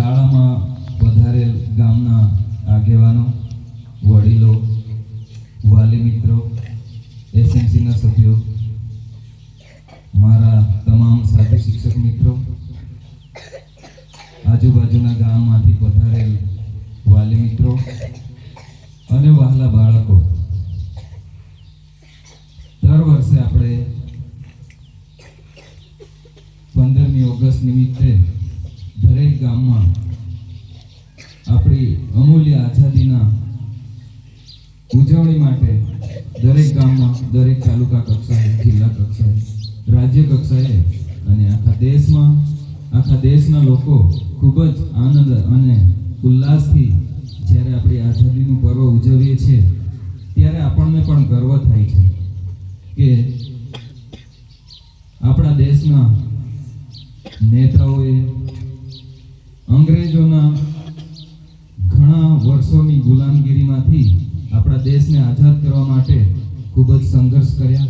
શાળામાં વધારેલ ગામના આગેવાનો, વડીલો, વાલી મિત્રો, એસએમસીના સભ્યો, મારા તમામ સાથી શિક્ષક મિત્રો, આજુબાજુના ગામમાંથી પધારેલ વાલી મિત્રો અને વહાલા બાળકો દર વર્ષે આપણે પંદરમી ઓગસ્ટ નિમિત્તે દરેક ગામમાં આપણી અમૂલ્ય આઝાદીના ઉજવણી માટે દરેક ગામમાં, દરેક તાલુકા કક્ષાએ, જિલ્લા કક્ષાએ, રાજ્ય કક્ષાએ અને આખા દેશમાં, આખા દેશના લોકો ખૂબ જ આનંદ અને ઉલ્લાસથી જ્યારે આપણી આઝાદીનું પર્વ ઉજવીએ છીએ, ત્યારે આપણને પણ ગર્વ થાય છે કે આપણા દેશના નેતાઓએ અંગ્રેજોના ઘણા વર્ષોની ગુલામગીરીમાંથી આપણા દેશને આઝાદ કરવા માટે ખૂબ જ સંઘર્ષ કર્યા.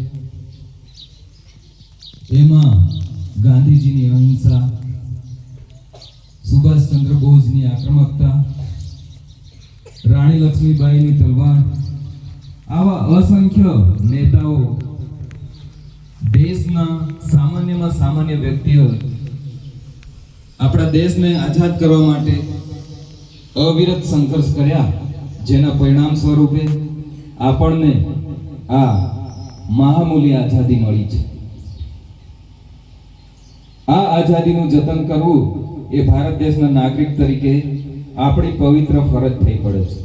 એમાં ગાંધીજીની અહિંસા સુભાષચંદ્ર બોઝની આક્રમકતા, રાણી લક્ષ્મીબાઈની તલવાર, આવા અસંખ્ય નેતાઓ દેશના સામાન્યમાં સામાન્ય વ્યક્તિઓ આપણા દેશને આઝાદ કરવા માટે અવિરત સંઘર્ષ કર્યા, જેના પરિણામ સ્વરૂપે આપણને આ મહામૂલ્ય આઝાદી મળી છે. આ આઝાદીનું જતન કરવું એ ભારત દેશના નાગરિક તરીકે આપણી પવિત્ર ફરજ થઈ પડે છે.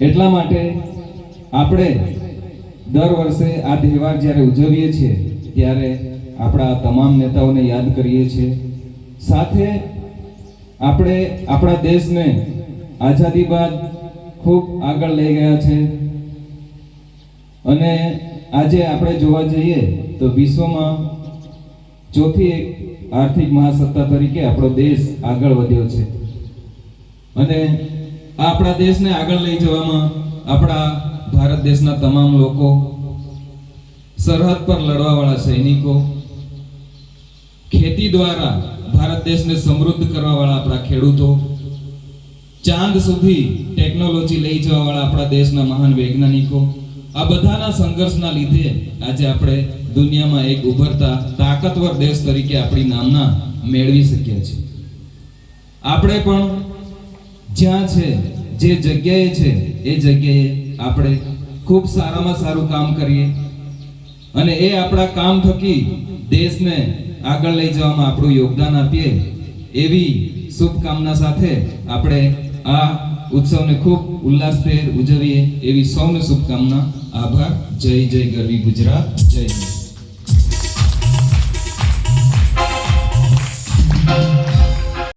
એટલા માટે આપણે દર વર્ષે આ તહેવાર જ્યારે ઉજવીએ છીએ, ત્યારે આપણા તમામ નેતાઓને યાદ કરીએ છીએ. સાથે આપણે આપણા દેશને આઝાદી બાદ ખૂબ આગળ લઈ ગયા છે. અને આજે આપણે જોવા જઈએ તો વિશ્વમાં ચોથી એક આર્થિક મહાસત્તા તરીકે આપણો દેશ આગળ વધ્યો છે. અને આપણા દેશને આગળ લઈ જવામાં આપણા ભારત દેશના તમામ લોકો, સરહદ પર લડવાવાળા સૈનિકો, ખેતી દ્વારા ભારત દેશને સમૃદ્ધ કરવાવાળા આપણા ખેડૂતો, ચાંદ સુધી ટેકનોલોજી લઈ જવાવાળા આપણા દેશના મહાન વૈજ્ઞાનિકો આ બધાના સંઘર્ષના લીધે આજે આપણે દુનિયામાં એક ઉભરતા તાકતવર દેશ તરીકે આપણી નામના મેળવી શક્યા છીએ. આપણે પણ જ્યાં છે, જે જગ્યાએ છે, એ જગ્યાએ આપણે ખૂબ સારામાં સારું કામ કરીએ અને એ આપણા કામ થકી દેશને આગળ લઈ જવામાં આપણું યોગદાન આપીએ એવી શુભકામના સાથે આપણે આ ઉત્સવને ખૂબ ઉલ્લાસભેર ઉજવીએ એવી સૌને શુભકામના આભાર જય જય ગરવી ગુજરાત જય